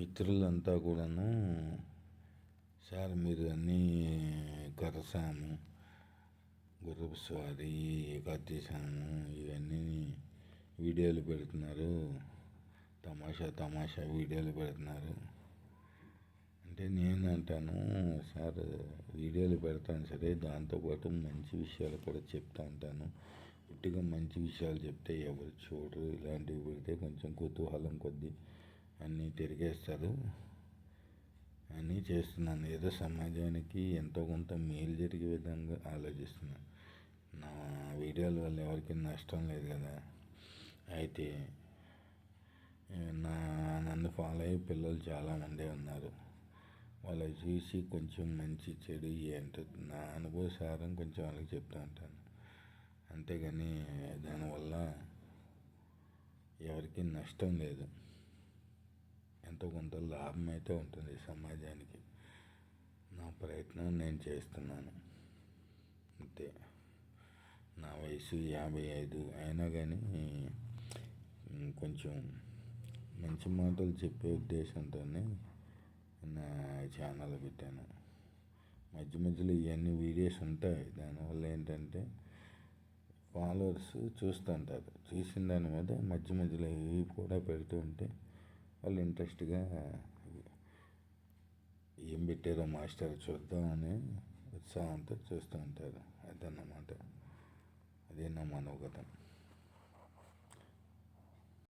మిత్రులంతా కూడాను సార్ మీరు అన్నీ కరసాము గుర్రపు స్వారీ కత్తిసాము ఇవన్నీ వీడియోలు పెడుతున్నారు. తమాషా తమాషా వీడియోలు పెడుతున్నారు. అంటే నేను అంటాను సార్ వీడియోలు పెడతాను సరే దాంతోపాటు మంచి విషయాలు కూడా చెప్తా ఉంటాను. ఉట్టిగా మంచి విషయాలు చెప్తే ఎవరు చూడరు. ఇలాంటివి పెడితే కొంచెం కుతూహలం కొద్దీ అన్నీ తిరిగేస్తారు అన్నీ చేస్తున్నాను. ఏదో సమాజానికి ఎంతో కొంత మేలు జరిగే విధంగా ఆలోచిస్తున్నాను నా వీడియోల వల్ల ఎవరికి నష్టం లేదు కదా. అయితే నా నన్ను ఫాలో అయ్యే పిల్లలు చాలామందే ఉన్నారు. వాళ్ళు చూసి కొంచెం మంచి చెడు ఏంటో నా అనుభవసారం కొంచెం వాళ్ళకి చెప్తూ ఉంటాను. అంతేగాని దానివల్ల ఎవరికి నష్టం లేదు. ఎంతో కొంత లాభం అయితే ఉంటుంది సమాజానికి. నా ప్రయత్నం నేను చేస్తున్నాను. అంతే. నా వయసు యాభై ఐదు. అయినా కానీ కొంచెం మంచి మాటలు చెప్పే ఉద్దేశంతోనే నా ఛానల్ పెట్టాను. మధ్య మధ్యలో ఇవన్నీ వీడియోస్ ఉంటాయి. దానివల్ల ఏంటంటే ఫాలోవర్స్ చూస్తుంటారు. చూసిన దాని మీద మధ్య మధ్యలో ఇవి కూడా పెడుతూ ఉంటే వాళ్ళు ఇంట్రెస్ట్గా ఏం పెట్టారో మాస్టర్ చూద్దామని ఉత్సాహంతో చూస్తూ ఉంటారు. అదన్నమాట. అదే నా మనోగతం.